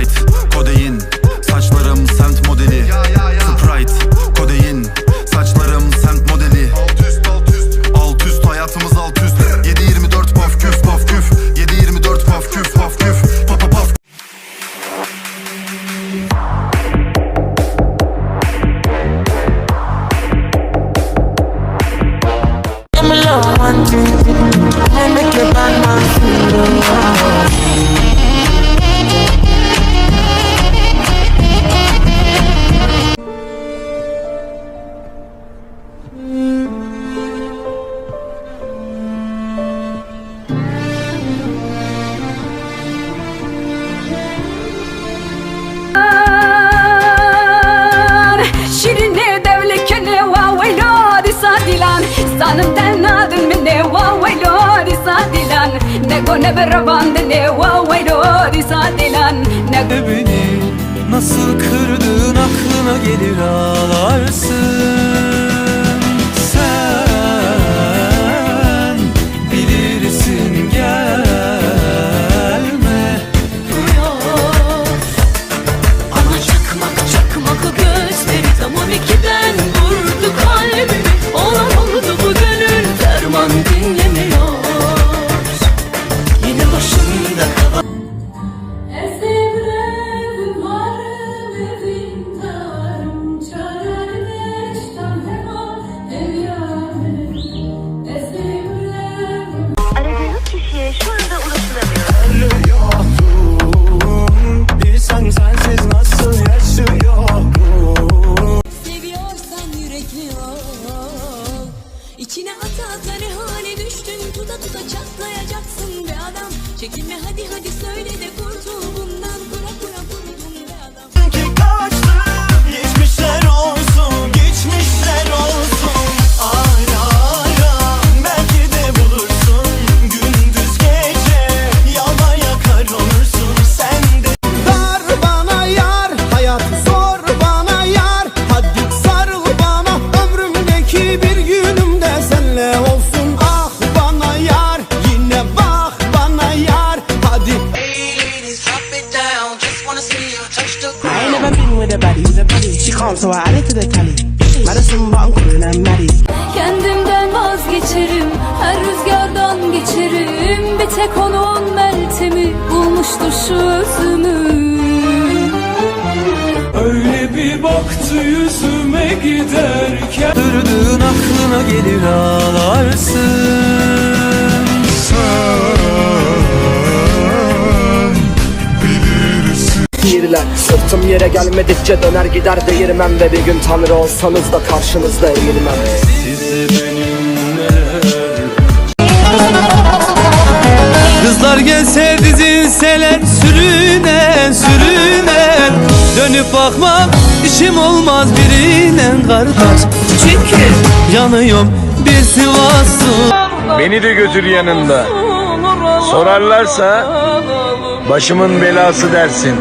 Sprite, kodein Sanım den adın minne vavaylo disa dilan. Ne go ne berabandı ne vavaylo disa dilan. Ne beni Nasıl kırdın aklına gelir ağlarsın Çekinme hadi hadi söyle I ain't never been with a baddie, with a baddie. She calm, so I added to the tally. Madison, but I'm calling her Maddie. Kendimden vazgeçerim Her rüzgardan geçerim Bir tek onun meltemi Bulmuştur şu özümü Öyle bir baktı yüzüme giderken Kırdığın aklına gelir ağlarsın Şiirler Sırtım yere gelmedikçe döner gider değirmem Ve bir gün tanrı olsanız da karşınızda eğilmem. Size benim neler Kızlar gelse dizilseler sürünen sürünen Dönüp bakmam işim olmaz birine kardeş. Çünkü yanıyorum bir Sivas'ım Beni de götür yanında. Sorarlarsa başımın belası dersin.